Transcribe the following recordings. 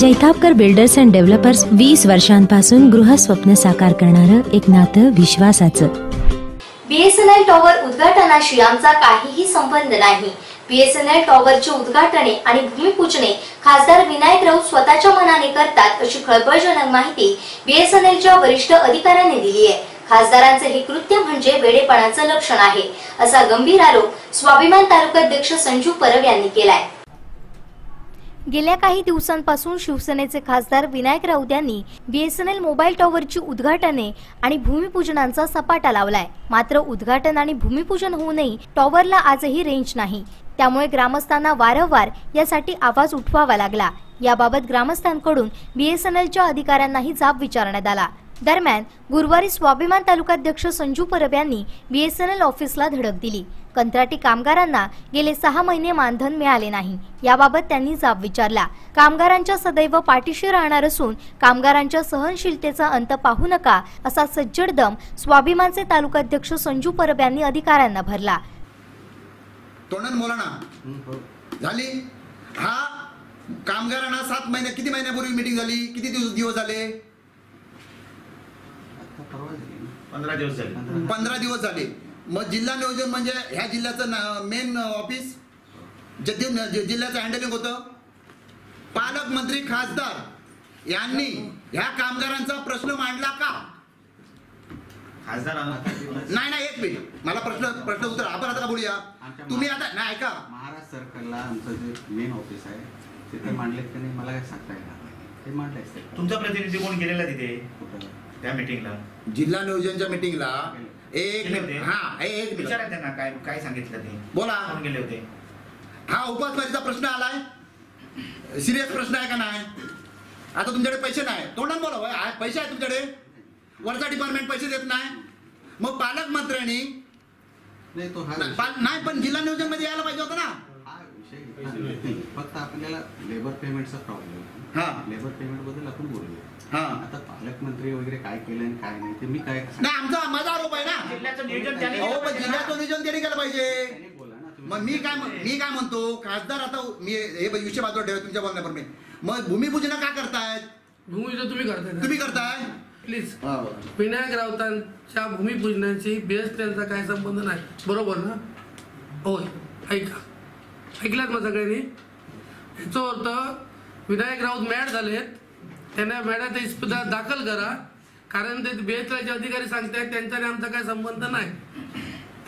Jaitapkar builders and developers वीस वर्षांपासून गृहस्वप्न साकार करणारं एक नातं विश्वासाचं. बीएसएनएल टॉवर उद्घाटनाशी आमचा काहीही संबंध नाही. बीएसएनएल टॉवरचे उद्घाटने आणि भूमिपूजने खासदार विनायक राऊत स्वतःच्या मनाने करतात अशी खळबळजनक माहिती बीएसएनएलच्या वरिष्ठ अधिकाऱ्यांनी दिली आहे. खासदारांचे हे कृत्य म्हणजे वेडेपणाचं लक्षण आहे असा गंभीर आरोप स्वाभिमान तालुकाध्यक्ष संजू परब यांनी केलाय. गेल्या काही दिवसांपासून शिवसेनेचे खासदार विनायक राऊत यांनी बीएसएनएल मोबाईल टॉवरची उद्घाटने आणि भूमिपूजनांचा सपाटा लावलाय. मात्र उद्घाटन आणि भूमिपूजन होऊनही टॉवरला आजही रेंज नाही. त्यामुळे ग्रामस्थांना वारंवार यासाठी आवाज उठवावा लागला. याबाबत ग्रामस्थांकडून बीएसएनएलच्या अधिकाऱ्यांनाही जाब विचारण्यात आला. दरम्यान गुरुवारी स्वाभिमान तालुकाध्यक्ष संजू परब यांनी बीएसएनएल ऑफिसला धडक दिली. कंत्राटी कामगारांना गेले सहा महिने मानधन मिळाले नाही. याबाबत त्यांनी जाब विचारला. कामगारांच्या सदैव पाठीशी राहणार असून कामगारांच्या सहनशीलतेचा अंत पाहू नका असा सज्जड दम स्वाभिमानचे तालुकाध्यक्ष संजू परब यांनी अधिकाऱ्यांना भरला. झाली? हा? कामगारांना सात महिने किती महिन्यापूर्वी मीटिंग झाली? किती दिवस दिवस झाले? पंधरा दिवस झाले. पंधरा दिवस झाले. मग जिल्हा नियोजन म्हणजे ह्या जिल्ह्याचं मेन ऑफिस जे जिल्ह्याचं हँडलिंग होतं. पालकमंत्री खासदार यांनी ह्या कामगारांचा प्रश्न मांडला का? खासदार नाही नाही एक मिनिट. मला प्रश्न प्रश्न उत्तर आपण आता का बोलूया? तुम्ही आता नाही ऐका. महाराज सर्कलला आमचं जे मेन ऑफिस आहे तिथे मांडलेत की नाही? मला काय सांगता येणार तुमचा प्रतिनिधी कोण गेलेला तिथे? त्या मिटिंगला जिल्हा नियोजनच्या मिटिंगला एक गेले होते? मिनिट हा एक मिनिट. विचारा त्यांना काय काय सांगितलं ते. बोला. कोण गेले होते? हा उपासमारीचा प्रश्न आलाय. सिरियस प्रश्न आहे का नाही? आता तुमच्याकडे पैसे नाही. तोंडात बोला होय. आहे- पैसे आहे तुमच्याकडे. वरचा डिपार्टमेंट पैसे देत नाही. मग पालकमंत्र्यांनी नाही तो हा नाही, पाल- नाही पण जिल्हा नियोजनमध्ये यायला पाहिजे होतं ना. हा विषय. फक्त आपल्याला लेबर पेमेंटचा प्रॉब्लेम हा. लेबर पेमेंटबद्दल आपण बोलूया. हा. आता पालकमंत्री वगैरे काय केलं आणि काय नाही ते मी काय नाही आमचा माझा आरोप आहे ना. जिल्ह्याचं नियोजन त्याने अहो केलं पण पाहिजे ना. जिल्ह्याचं नियोजन त्यांनी केलं पाहिजे. त्याने बोला ना तुम्ही. मग मी काय म्हण- मी काय म्हणतो खासदार आता मी हे विषय बाजूला ठेवा तुमच्या बोलण्याप्रमाणे मग भूमिपूजन का करतायत? भूमिपूजन तुम्ही करताय तुम्ही करताय? प्लीज हा. विनायक राऊतांच्या भूमिपूजनाची बेस त्यांचा काय संबंध नाही. बरोबर ना? होय. ऐका. ऐकलात मग सगळ्यांनी? याचा अर्थ विनायक राऊत मॅड झालेत. त्यांना मॅडात इस्पितळात दाखल करा. कारण ते बेसचे अधिकारी सांगतायत त्यांचा आणि आमचा काय संबंध नाही.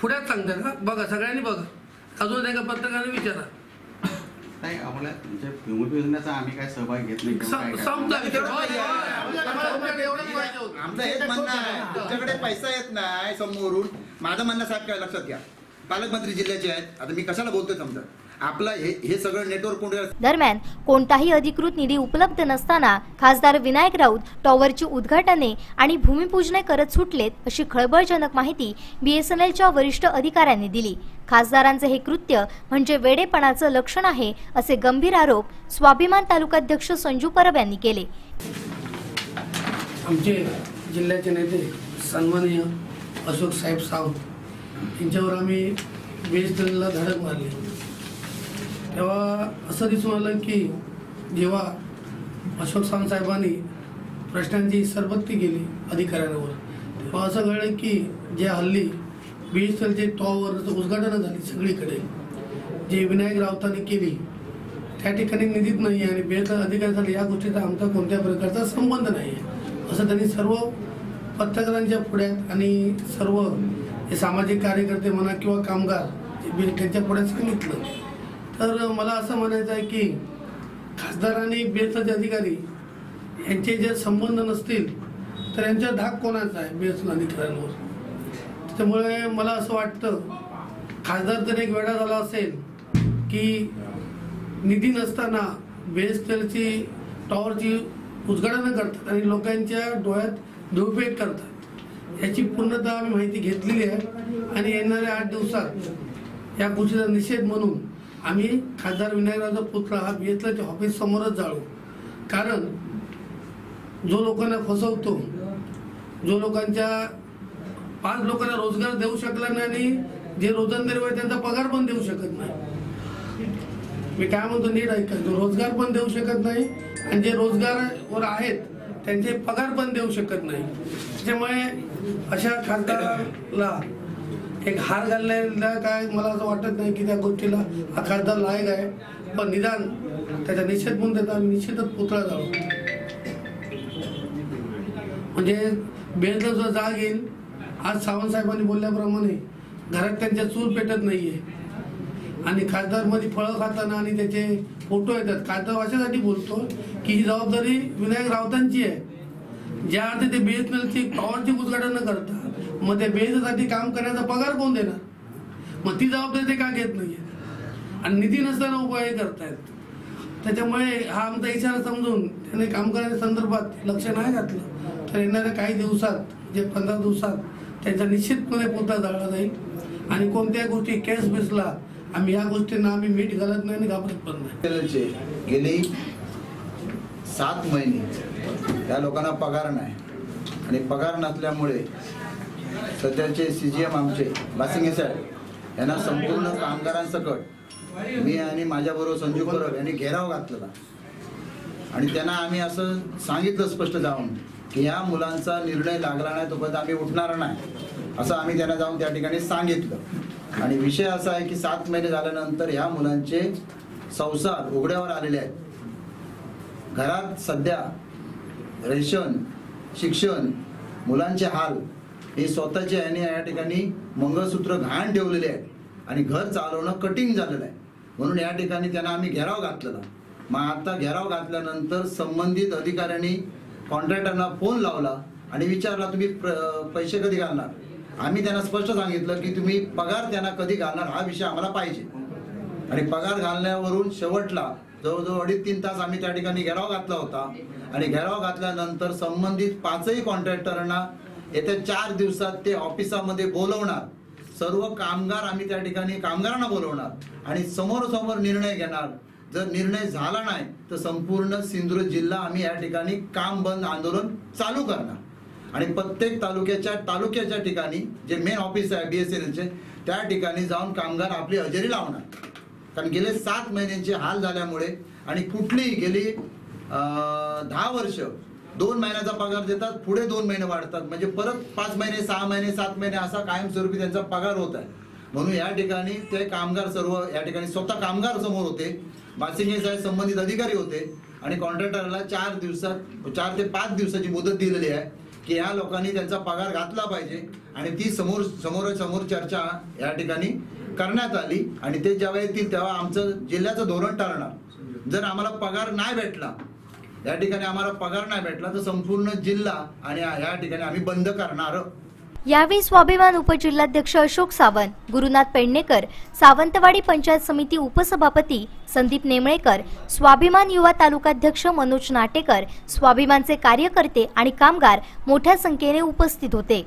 पुढ्यात सांगतात का बघा सगळ्यांनी बघा. अजून एका पत्रकाने विचारा. नाही आम्हाला म्हणजे आम्ही काय सहभाग घेत. आमचं हेच म्हणणं आहे. तुमच्याकडे पैसा येत नाही समोरून. माझं म्हणणं साहेब काय लक्षात घ्या. पालकमंत्री जिल्ह्याचे आहेत. आता मी कशाला बोलतोय समजा? आपलं हे हे सगळं नेटवर्क कोण दरम्यान कोणताही अधिकृत निधी उपलब्ध नसताना खासदार विनायक राऊत टॉवरची उद्घाटने आणि भूमिपूजने करत सुटलेत अशी खळबळजनक माहिती बीएसएनएलच्या वरिष्ठ अधिकाऱ्यांनी दिली. खासदारांचे हे कृत्य म्हणजे वेडेपणाचं लक्षण आहे असे गंभीर आरोप स्वाभिमान तालुकाध्यक्ष संजू परब यांनी केले. आमचे जिल्ह्याचे नेते सन्माननीय अशोक साहेब सावंत यांच्यावर आम्ही बेसला धडक मारली. तेव्हा असं दिसून आलं की जेव्हा अशोक सावंत साहेबांनी प्रश्नांची सरबत्ती केली अधिकाऱ्यांवर तेव्हा असं कळलं की जे हल्ली बी एस एलचे टॉवरचं उद्घाटनं झाली सगळीकडे जे विनायक राऊतांनी केली त्या ठिकाणी निधीत नाही आहे आणि बेस अधिकाऱ्यांसाठी या गोष्टीचा आमचा कोणत्या प्रकारचा संबंध नाही आहे. असं त्यांनी सर्व पत्रकारांच्या पुढ्यात आणि सर्व हे सामाजिक कार्यकर्ते म्हणा किंवा कामगार जे बी- त्यांच्या पुढ्यात सांगितलं. तर मला असं म्हणायचं आहे की खासदार आणि बेसचे अधिकारी यांचे जर संबंध नसतील तर यांचा धाक कोणाचा आहे बेस अधिकाऱ्यांवर त्यामुळे मला असं वाटतं खासदार तर एक वेळा झाला असेल की निधी नसताना बेस तेलची टॉवरची उद्घाटनं करतात आणि लोकांच्या डोळ्यात धुळपेट करतात याची पूर्णतः आम्ही माहिती घेतलेली आहे. आणि येणाऱ्या आठ दिवसात या गोष्टीचा निषेध म्हणून आम्ही खासदार विनायकरावचा पुतळा हा बीएसलाच्या ऑफिस समोरच जाळू. कारण जो लोकांना फसवतो जो लोकांच्या पाच लोकांना रोजगार देऊ शकला नाही आणि जे रोजंदारी आहे त्यांचा पगार पण देऊ शकत नाही. मी काय म्हणतो नीट ऐका. जो रोजगार पण देऊ शकत नाही आणि जे रोजगारवर आहेत त्यांचे पगार पण देऊ शकत नाही. त्याच्यामुळे अशा खासदाराला एक हार घालण्याला काय मला असं वाटत नाही की त्या गोष्टीला हा खासदार लायक आहे. पण निदान त्याचा निषेध म्हणून त्याचा निषेधच निश्चितच पुतळा जाऊ म्हणजे बेलचा जो जाग येईल आज सावंत साहेबांनी बोलल्याप्रमाणे घरात त्यांच्या चूल पेटत नाहीये. आणि खासदारमध्ये फळं खाताना आणि त्याचे फोटो येतात. खासदार अशासाठी बोलतो की ही जबाबदारी विनायक राऊतांची आहे. ज्या अर्थी ते बीएसएनएलची पॉवरची उद्घाटन न करता मग त्या बेजसाठी काम करण्याचा पगार कोण देणार? मग ती जबाबदारी ते का घेत नाहीये? आणि निधी नसताना उपाय करतायत. त्याच्यामुळे हा आमचा इशारा समजून त्याने काम करण्याच्या संदर्भात लक्ष नाही घातलं तर येणाऱ्या काही दिवसात जे पंधरा दिवसात त्यांचा निश्चितपणे पुतळा जाळला जाईल. आणि कोणत्याही गोष्टी केस बेसला आम्ही या गोष्टींना आम्ही मीठ घालत नाही आणि घाबरत पण नाही. चे गेली सात महिने. त्या लोकांना पगार नाही. आणि पगार नसल्यामुळे सध्याचे सी जी एम आमचे बासिंगे साहेब यांना संपूर्ण कामगारांसकट मी आणि माझ्याबरोबर संजू परब यांनी घेराव घातलेला. आणि त्यांना आम्ही असं सांगितलं स्पष्ट जाऊन की या मुलांचा निर्णय लागला नाही तोपर्यंत आम्ही उठणार नाही असं आम्ही त्यांना जाऊन त्या ठिकाणी सांगितलं. आणि विषय असा आहे की सात महिने झाल्यानंतर ह्या मुलांचे संसार उघड्यावर आलेले आहेत. घरात सध्या रेशन शिक्षण मुलांचे हाल हे स्वतःचे याने या ठिकाणी मंगळसूत्र घाण ठेवलेले आहे आणि घर चालवणं कठीण झालेलं आहे. म्हणून या ठिकाणी त्यांना आम्ही घेराव घातलेला. मग आता घेराव घातल्यानंतर संबंधित अधिकाऱ्यांनी कॉन्ट्रॅक्टरना फोन लावला आणि विचारला तुम्ही प्र- पैसे कधी घालणार? आम्ही त्यांना स्पष्ट सांगितलं की तुम्ही पगार त्यांना कधी घालणार हा विषय आम्हाला पाहिजे. आणि पगार घालण्यावरून शेवटला जवळजवळ अडीच तीन तास आम्ही त्या ठिकाणी घेराव घातला होता. आणि घेराव घातल्यानंतर संबंधित पाचही कॉन्ट्रॅक्टरांना येत्या चार दिवसात ते ऑफिसामध्ये बोलवणार. सर्व कामगार आम्ही त्या ठिकाणी कामगारांना बोलवणार आणि समोरासमोर निर्णय घेणार. जर निर्णय झाला नाही तर संपूर्ण सिंधुदुर्ग जिल्हा आम्ही या ठिकाणी काम बंद आंदोलन चालू करणार. आणि प्रत्येक तालुक्याच्या तालुक्याच्या ठिकाणी जे मेन ऑफिस आहे बीएसएनएलचे त्या ठिकाणी जाऊन कामगार आपली हजेरी लावणार. कारण गेले सात महिन्यांचे हाल झाल्यामुळे आणि कुठलीही गेली दहा वर्ष दोन महिन्याचा पगार देतात पुढे दोन महिने वाढतात. म्हणजे परत पाच महिने सहा महिने सात महिने असा कायमस्वरूपी त्यांचा पगार होत आहे. म्हणून या ठिकाणी ते कामगार सर्व या ठिकाणी स्वतः कामगार समोर होते. बासिंगे साहेब संबंधित अधिकारी होते. आणि कॉन्ट्रॅक्टरला चार दिवसात चार ते पाच दिवसाची मुदत दिलेली आहे की या लोकांनी त्यांचा पगार घातला पाहिजे. आणि ती समोर समोर समोर चर्चा या ठिकाणी करण्यात आली. आणि ते जेव्हा येतील तेव्हा आमचं जिल्ह्याचं धोरण ठरणार. जर आम्हाला पगार नाही भेटला या ठिकाणी आम्हाला पगार नाही भेटला तर संपूर्ण जिल्हा आणि या ठिकाणी आम्ही बंद करणार. यावेळी स्वाभिमान उपजिल्हाध्यक्ष अशोक सावंत गुरुनाथ पेडणेकर सावंतवाडी पंचायत समिती उपसभापती संदीप नेमळेकर स्वाभिमान युवा तालुकाध्यक्ष मनोज नाटेकर स्वाभिमानचे कार्यकर्ते आणि कामगार मोठ्या संख्येने उपस्थित होते.